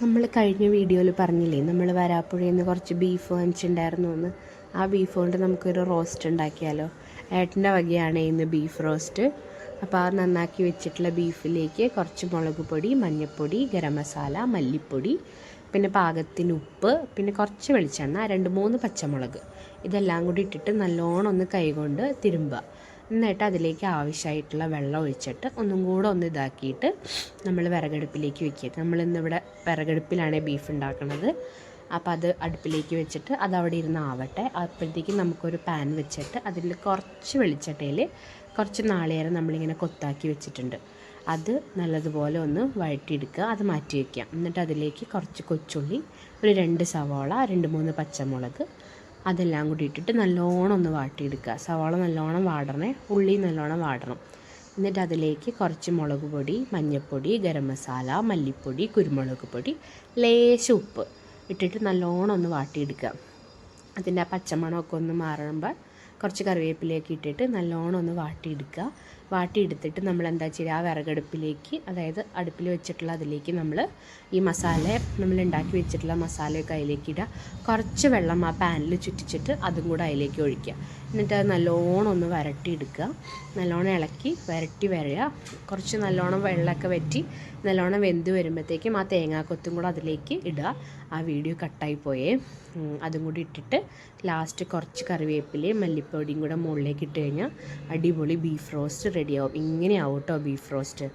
നമ്മൾ കഴിഞ്ഞ വീഡിയോയിൽ പറഞ്ഞില്ലേ നമ്മൾ വരാപ്പുഴയിൽ നിന്ന് കുറച്ച് ബീഫ് വാങ്ങിച്ചിട്ടുണ്ടായിരുന്നു എന്ന്. ആ ബീഫ് കൊണ്ട് നമുക്കൊരു റോസ്റ്റ് ഉണ്ടാക്കിയാലോ. ഏട്ടന്റെ വകയാണ് ഇന്ന് ബീഫ് റോസ്റ്റ് അപ്പോൾ ആ നന്നാക്കി വെച്ചിട്ടുള്ള ബീഫിലേക്ക് കുറച്ച് മുളക് പൊടി മഞ്ഞൾപ്പൊടി ഗരം മസാല മല്ലിപ്പൊടി പിന്നെ പാകത്തിന് ഉപ്പ് പിന്നെ കുറച്ച് വെളിച്ചെണ്ണ രണ്ട് മൂന്ന് പച്ചമുളക്. ഇതെല്ലാം കൂടി ഇട്ടിട്ട് നല്ലോണം ഒന്ന് കൈകൊണ്ട് തിരുമ്പുക. എന്നിട്ട് അതിലേക്ക് ആവശ്യമായിട്ടുള്ള വെള്ളം ഒഴിച്ചിട്ട് ഒന്നും കൂടെ ഒന്ന് ഇതാക്കിയിട്ട് നമ്മൾ വിറകടുപ്പിലേക്ക് വെക്കുക. നമ്മൾ ഇന്നിവിടെ വിറകടുപ്പിലാണ് ബീഫ് ഉണ്ടാക്കുന്നത് അപ്പോൾ അത് അടുപ്പിലേക്ക് വെച്ചിട്ട് അത് അവിടെ ഇരുന്ന് ആവട്ടെ. അപ്പോഴത്തേക്കും നമുക്കൊരു പാൻ വെച്ചിട്ട് അതിൽ കുറച്ച് വെളിച്ചെണ്ണയിൽ കുറച്ച് നാളികേരം നമ്മളിങ്ങനെ കൊത്താക്കി വെച്ചിട്ടുണ്ട്. അത് നല്ലതുപോലെ ഒന്ന് വഴറ്റിയെടുക്കുക. അത് മാറ്റി വയ്ക്കുക എന്നിട്ട് അതിലേക്ക് കുറച്ച് കൊച്ചുള്ളി ഒരു രണ്ട് സവാള രണ്ട് മൂന്ന് പച്ചമുളക് അതെല്ലാം കൂടി ഇട്ടിട്ട് നല്ലോണം ഒന്ന് വാട്ടിയെടുക്കുക. സവാള നല്ലോണം വാടണേ ഉള്ളി നല്ലോണം വാടണം. എന്നിട്ട് അതിലേക്ക് കുറച്ച് മുളക് പൊടി മഞ്ഞൾപ്പൊടി ഗരം മസാല മല്ലിപ്പൊടി കുരുമുളക് പൊടി ലേശം ഉപ്പ് ഇട്ടിട്ട് നല്ലോണം ഒന്ന് വാട്ടിയെടുക്കുക. അതിന്റെ ആ പച്ചമണമൊക്കെ ഒന്ന് മാറുമ്പോൾ കുറച്ച് കറിവേപ്പിലേക്ക് ഇട്ടിട്ട് നല്ലോണം ഒന്ന് വാട്ടിയെടുക്കുക. വാട്ടിയെടുത്തിട്ട് നമ്മൾ എന്താ ചെയ്യുക? ആ വിറകടുപ്പിലേക്ക് അതായത് അടുപ്പിൽ വെച്ചിട്ടുള്ള അതിലേക്ക് നമ്മൾ ഈ മസാല നമ്മൾ ഉണ്ടാക്കി വെച്ചിട്ടുള്ള മസാലയൊക്കെ അതിലേക്ക് ഇടുക. കുറച്ച് വെള്ളം ആ പാനിൽ ചുറ്റിച്ചിട്ട് അതും കൂടെ അതിലേക്ക് ഒഴിക്കുക. എന്നിട്ട് അത് നല്ലോണം ഒന്ന് വരട്ടിയെടുക്കുക. നല്ലോണം ഇളക്കി വരട്ടി വരിക കുറച്ച് നല്ലോണം വെള്ളമൊക്കെ വറ്റി നല്ലോണം വെന്ത് വരുമ്പോഴത്തേക്കും ആ തേങ്ങാക്കൊത്തും കൂടെ അതിലേക്ക് ഇടുക. ആ വീഡിയോ കട്ടായി പോയേ. അതും കൂടി ഇട്ടിട്ട് ലാസ്റ്റ് കുറച്ച് കറിവേപ്പിലയും മല്ലിപ്പൊടിയും കൂടെ മുകളിലേക്ക് ഇട്ട് കഴിഞ്ഞാൽ അടിപൊളി ബീഫ് റോസ്റ്റ് റെഡിയാവും ഇങ്ങനെയാവും കേട്ടോ ബീഫ് റോസ്റ്റ്